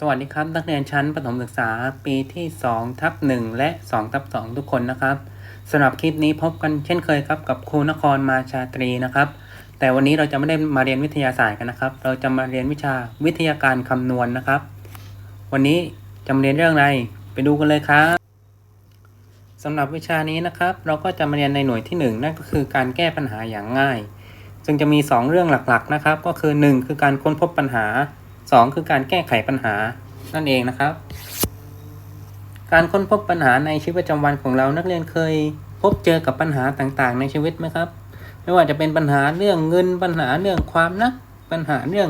สวัสดีครับนักเรียนชั้นประถมศึกษาปีที่2ทับ1และ2ทับ2ทุกคนนะครับสำหรับคลิปนี้พบกันเช่นเคยครับกับครูนครมาชาตรีนะครับ แต่วันนี้เราจะไม่ได้มาเรียนวิทยาศาสตร์กันนะครับ เราจะมาเรียนวิชาวิทยาการคำนวณนะครับ วันนี้จะมาเรียนเรื่องอะไรไปดูกันเลยครับสำหรับวิชานี้นะครับ เราก็จะมาเรียนในหน่วยที่ 1 นั่นก็คือการแก้ปัญหาอย่างง่าย ซึ่งจะมี 2 เรื่องหลักๆนะครับ ก็คือ 1 คือการค้นพบปัญหา 2 คือการแก้ไขปัญหานั่นเองนะครับ การค้นพบปัญหาในชีวิตประจำวันของเรานักเรียนเคย พบเจอกับปัญหาต่างๆ ในชีวิตไหมครับ ไม่ว่าจะเป็นปัญหาเรื่องเงินปัญหาเรื่องความรักปัญหาเรื่อง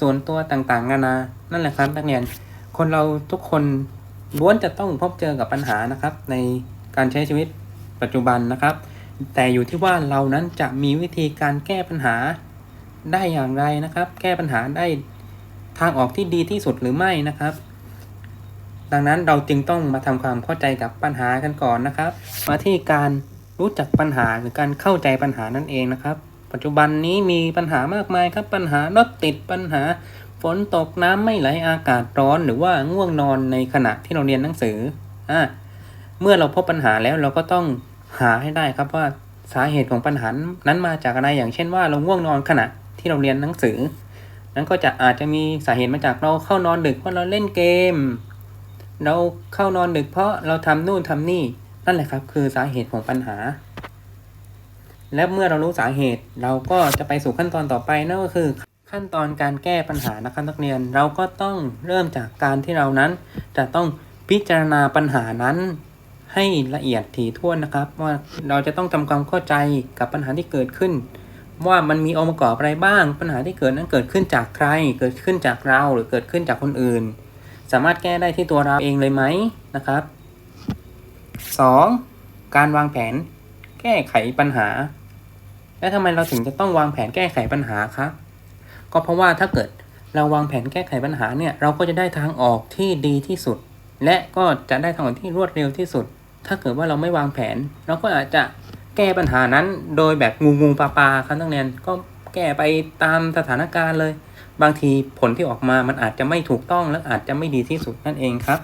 ส่วนตัวต่างๆนานา นั่นแหละครับนักเรียน คนเราทุกคนล้วนจะต้องพบเจอกับปัญหานะครับ ในการใช้ชีวิตปัจจุบันนะครับ แต่อยู่ที่ว่าเรานั้นจะมีวิธีการแก้ปัญหาได้อย่างไรนะครับ แก้ปัญหาได้ ทางออกที่ดีที่สุดหรือไม่นะครับ ดังนั้นเราจึงต้องมาทำความเข้าใจกับปัญหากันก่อนนะครับ มาที่การรู้จักปัญหาหรือการเข้าใจปัญหานั่นเองนะครับ ปัจจุบันนี้มีปัญหามากมายครับ ปัญหารถติดปัญหาฝนตกน้ำไม่ไหลอากาศร้อนหรือว่าง่วงนอนในขณะที่เราเรียนหนังสืออ่าเมื่อเราพบปัญหาแล้วเราก็ต้องหาให้ได้ครับว่าสาเหตุของปัญหานั้นมาจากอะไรอย่างเช่นว่าเราง่วงนอนขณะที่เราเรียนหนังสือ นั้นก็จะอาจจะมีสาเหตุมาจากเราเข้านอนดึกเพราะเราเล่นเกม เราเข้านอนดึกเพราะเราทำนู่นทำนี่นั่นแหละครับ คือสาเหตุของปัญหา และเมื่อเรารู้สาเหตุเราก็จะไปสู่ขั้นตอนต่อไปนั่นก็คือขั้นตอนการแก้ปัญหานะครับนักเรียนเราก็ต้องเริ่มจากการที่เรานั้น จะต้องพิจารณาปัญหานั้นให้ละเอียดถี่ถ้วนนะครับ ว่าเราจะต้องทำความเข้าใจกับปัญหาที่เกิดขึ้น ว่ามันมีองค์ประกอบอะไรบ้าง ปัญหาที่เกิดนั้นเกิดขึ้นจากใคร เกิดขึ้นจากเราหรือเกิดขึ้นจากคนอื่น สามารถแก้ได้ที่ตัวเราเองเลยไหมนะครับ 2. การวางแผนแก้ไขปัญหา และทำไมเราถึงจะต้องวางแผนแก้ไขปัญหาครับ ก็เพราะว่าถ้าเกิดเราวางแผนแก้ไขปัญหาเนี่ยเราก็จะได้ทางออกที่ดีที่สุด และก็จะได้ทางออกที่รวดเร็วที่สุด ถ้าเกิดว่าเราไม่วางแผน เราก็อาจจะ แก้ปัญหานั้นโดยแบบงูงูปลาปลาครับนักเรียนก็แก้ไปตามสถานการณ์เลย บางทีผลที่ออกมามันอาจจะไม่ถูกต้องและอาจจะไม่ดีที่สุดนั่นเองครับ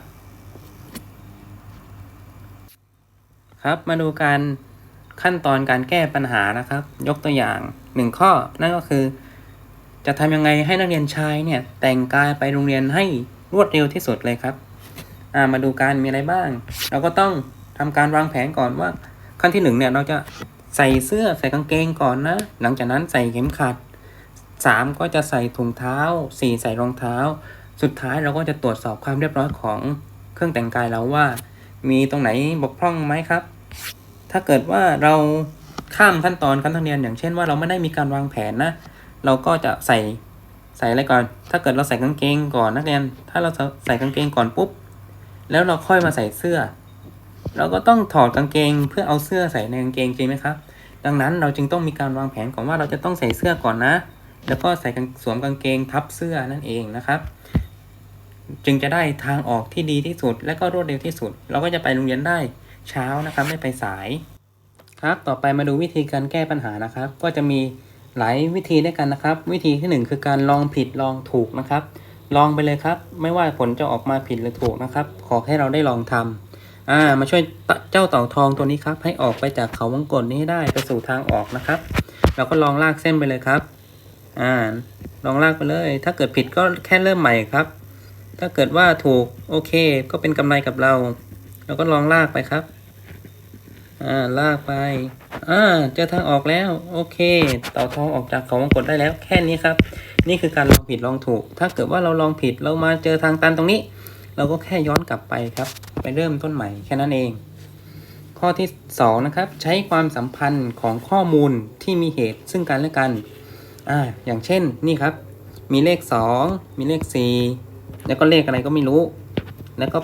ครับมาดูการขั้นตอนการแก้ปัญหานะครับ ยกตัวอย่างหนึ่งข้อนั่นก็คือ จะทำยังไงให้นักเรียนชายเนี่ยแต่งกายไปโรงเรียนให้รวดเร็วที่สุดเลยครับ มาดูการมีอะไรบ้าง เราก็ต้องทำการวางแผนก่อนว่า ขั้นที่หนึ่งเนี่ยเราจะใส่เสื้อใส่กางเกงก่อนนะ หลังจากนั้นใส่เข็มขัดสามก็จะใส่ถุงเท้าสี่ใส่รองเท้า สุดท้ายเราก็จะตรวจสอบความเรียบร้อยของเครื่องแต่งกายเราว่า มีตรงไหนบกพร่องไหมครับ ถ้าเกิดว่าเราข้ามขั้นตอนการเรียนอย่างเช่นว่าเราไม่ได้มีการวางแผนนะ เราก็จะใส่ใส่อะไรก่อน ถ้าเกิดเราใส่กางเกงก่อนนักเรียน ถ้าเราใส่กางเกงก่อนปุ๊บ แล้วเราค่อยมาใส่เสื้อ เราก็ต้องถอดกางเกงเพื่อเอาเสื้อใส่ในกางเกงจริงไหมครับ ดังนั้นเราจึงต้องมีการวางแผนก่อนว่าเราจะต้องใส่เสื้อก่อนนะ แล้วก็ใส่กางสวมกางเกงทับเสื้อนั่นเองนะครับ จึงจะได้ทางออกที่ดีที่สุด และก็รวดเร็วที่สุด เราก็จะไปโรงเรียนได้เช้านะครับ ไม่ไปสาย ครับ ต่อไปมาดูวิธีการแก้ปัญหานะครับ ก็จะมีหลายวิธีด้วยกันนะครับ วิธีที่หนึ่งคือการลองผิดลองถูกนะครับ ลองไปเลยครับ ไม่ว่าผลจะออกมาผิดหรือถูกนะครับ ขอให้เราได้ลองทำ อ่า มาช่วยเจ้าเต่าทองตัวนี้ครับ ให้ออกไปจากเขาวงกตนี้ให้ได้ไปสู่ทางออกนะครับ เราก็ลองลากเส้นไปเลยครับ อ่า ลองลากไปเลย ถ้าเกิดผิดก็แค่เริ่มใหม่ครับ ถ้าเกิดว่าถูกโอเค ก็เป็นกำไรกับเรา เราก็ลองลากไปครับ อ่า ลากไป อ่า เจอทางออกแล้ว โอเค เต่าทองออกจากเขาวงกตได้แล้ว แค่นี้ครับ นี่คือการลองผิดลองถูก ถ้าเกิดว่าเราลองผิดเรามาเจอทางตันตรงนี้ เราก็แค่ย้อนกลับไปครับ ไปเริ่มต้นใหม่แค่นั้นเอง ข้อที่ 2 นะครับ ใช้ความสัมพันธ์ของข้อมูลที่มีเหตุซึ่งกันและกันอ่าอย่างเช่นนี่ครับ มีเลข 2 มีเลข 4 แล้วก็เลขอะไรก็ไม่รู้ แล้วก็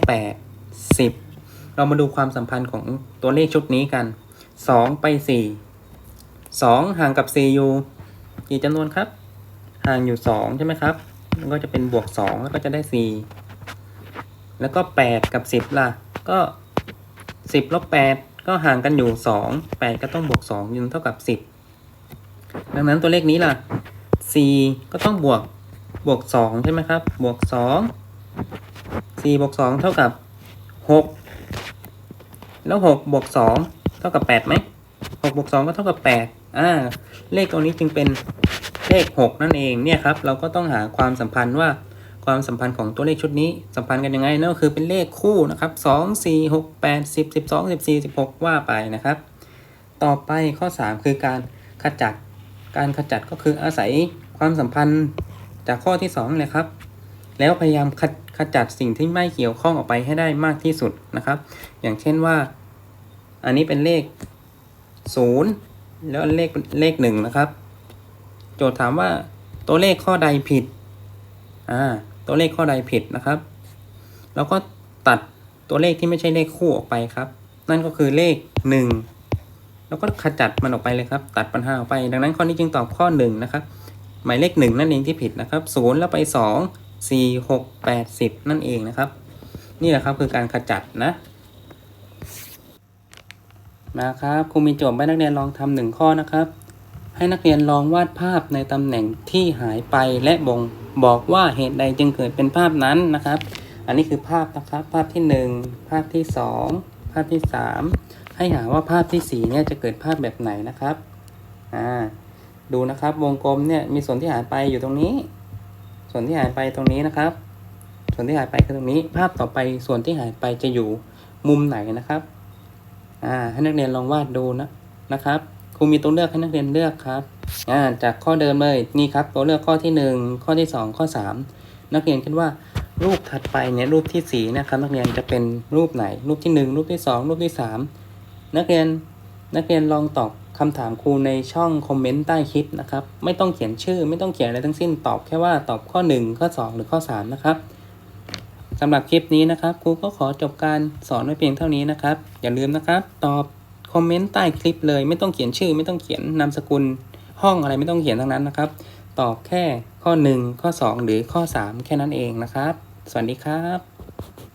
8 10 เรามาดูความสัมพันธ์ของตัวเลขชุดนี้กัน 2 ไป 4 2 ห่างกับ 4 อยู่กี่จำนวนครับ ห่างอยู่ 2 ใช่ไหมครับมันก็จะเป็นบวก 2 แล้วก็จะได้ 4 แล้วก็ 8 กับ 10 ล่ะ ก็ 10ลบ8ก็ห่างกันอยู่ 2 8 ก็ต้องบวก2ยึงเท่ากับ 10 ดังนั้นตัวเลขนี้ล่ะ 4 ก็ต้องบวกบวก 2 ใช่ไหมครับ บวก2สี่บวกสองเท่ากับหกแล้วหกบวกสองเท่ากับแปดไหมหกบวกสองก็เท่ากับแปดอ่า เลขตัวนี้จึงเป็นเลขหกนั่นเองเนี่ยครับ เราก็ต้องหาความสัมพันธ์ว่า ความสัมพันธ์ของตัวเลขชุดนี้สัมพันธ์กันยังไงนั่นก็คือเป็นเลขคู่นะครับสองสี่หกแปดสิบสิบสองสิบสี่สิบหกว่าไปนะครับ ต่อไปข้อ 3 คือการขจัดการขจัดก็คืออาศัยความสัมพันธ์จากข้อที่2เลยครับ แล้วพยายามขขจัดสิ่งที่ไม่เกี่ยวข้องออกไปให้ได้มากที่สุดนะครับ อย่างเช่นว่า อันนี้เป็นเลข 0 แล้วเลขเลข1นะครับ โจทย์ถามว่าตัวเลขข้อใดผิด อ่า ตัวเลขข้อใดผิดนะครับแล้วก็ตัดตัวเลขที่ไม่ใช่เลขคู่ออกไปครับ นั่นก็คือเลข 1 แล้วก็ขจัดมันออกไปเลยครับ ตัดปัญหาออกไป ดังนั้นข้อนี้จึงตอบข้อหนึ่งนะครับหมายเลขหนึ่งนั่นเองที่ผิดนะครับศูนย์แล้วไปสองสี่หกแปดสิบนั่นเองนะครับ นี่แหละครับคือการขจัดนะนะครับครูมีโจทย์ให้นักเรียนลองทำหนึ่งข้อนะครับ ให้นักเรียนลองวาดภาพในตำแหน่งที่หายไปและบ่ง บอกว่าเหตุใดจึงเกิดเป็นภาพนั้นนะครับ อันนี้คือภาพนะครับ ภาพที่หนึ่งภาพที่สองภาพที่สามให้หาว่าภาพที่สี่เนี่ยจะเกิดภาพแบบไหนนะครับอ่าดูนะครับวงกลมเนี่ยมีส่วนที่หายไปอยู่ตรงนี้ ส่วนที่หายไปตรงนี้นะครับ ส่วนที่หายไปคือตรงนี้ ภาพต่อไปส่วนที่หายไปจะอยู่มุมไหนนะครับอ่าให้นักเรียนลองวาดดูนะนะครับครูมีตัวเลือกให้นักเรียนเลือกครับ อ่าจากข้อเดิมเลยนี่ครับตัวเลือกข้อที่หนึ่งข้อที่สองข้อสามนักเรียนคิดว่ารูปถัดไปเนี่ยรูปที่สี่นะครับนักเรียนจะเป็นรูปไหน รูปที่หนึ่งรูปที่สองรูปที่สามนักเรียนนักเรียนลองตอบคำถามครูในช่องคอมเมนต์ใต้คลิปนะครับไม่ต้องเขียนชื่อ ไม่ต้องเขียนอะไรทั้งสิ้นตอบแค่ว่าตอบข้อ 1 ข้อ 2 หรือข้อ 3 นะครับสำหรับคลิปนี้นะครับครูก็ขอจบการสอนไว้เพียงเท่านี้นะครับ อย่าลืมนะครับ ตอบคอมเมนต์ใต้คลิปเลย ไม่ต้องเขียนชื่อ ไม่ต้องเขียนนามสกุล ห้องอะไรไม่ต้องเขียนทั้งนั้นนะครับ ตอบแค่ข้อ 1 ข้อ 2 หรือข้อ 3 แค่นั้นเองนะครับ สวัสดีครับ